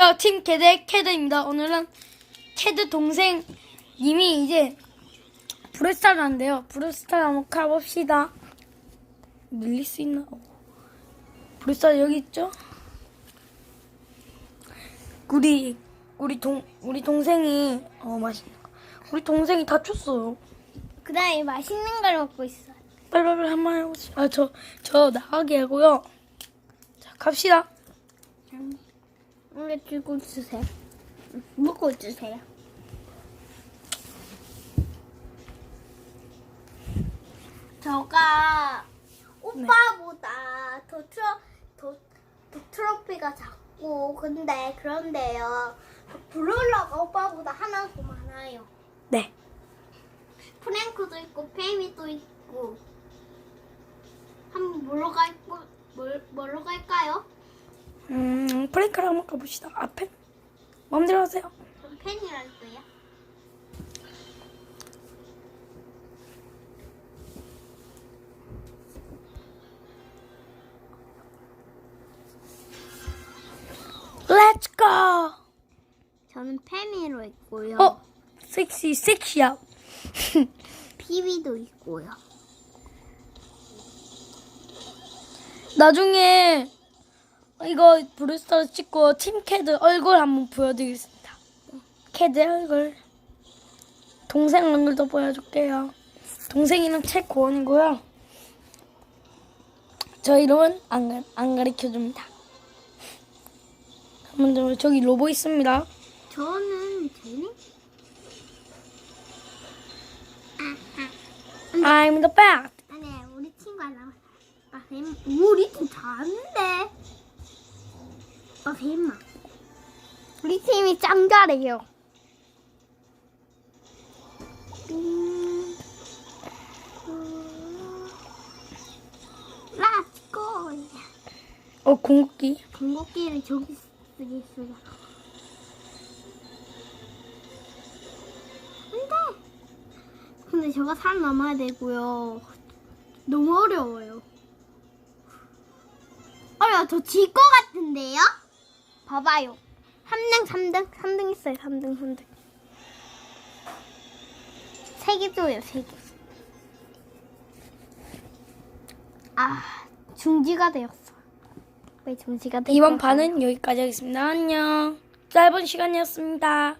어, 팀 캐드 캐드입니다. 오늘은 캐드 동생 님이 이제 브레스타를 한대요. 브레스타 한번 가봅시다. 밀릴 수 있나? 어. 브레스타 여기 있죠? 우리 우리 동 우리 동생이 어 맛있는 거. 우리 동생이 다쳤어요. 그 다음에 맛있는 걸 먹고 있어. 빨리빨리 한번 해보세요. 아, 저, 저 나가게 하고요. 자, 갑시다. 이거 들고 주세요. 먹고 주세요. 저가 오빠보다 더 트로 더, 더 트로피가 작고 근데 그런데요 브롤러가 오빠보다 하나 더 많아요. 네. 프랭크도 있고 페이미도 있고 한번 뭐로 갈고 뭘 뭐로 갈까요? 음, 프랭크를 한번 가봅시다. 앞에. 마음대로 하세요. 전 거야. Let's go! 저는 페미로 있고요. 어, 섹시, 섹시야. 피비도 있고요. 나중에 이거 브루스타를 찍고 팀 캐드 얼굴 한번 보여드리겠습니다. 캐드 얼굴. 동생 얼굴도 보여줄게요. 동생 이름 최고원이고요. 저 이름은 안, 가- 안 가르쳐줍니다. 한번 더 저기 로보 있습니다. 저는 제니? I'm the best. 아니 우리 친구. 아 뱀. 우리 팀 잘하는데. 아 뱀아. 우리 팀이 짱 잘해요. 음. 렛츠고. 어, 궁극기. 궁극기를 저기 쓰겠어요. 근데 근데 저가 살아남아야 되고요. 너무 어려워요. 어려워. 저질 것 같은데요? 봐봐요. 3등, 3등, 3등 있어요. 3등, 3등. 3개 줘요, 3개. 아, 중지가 되었어. 왜 중지가 되었어? 이번 판은 여기까지 하겠습니다. 안녕. 짧은 시간이었습니다.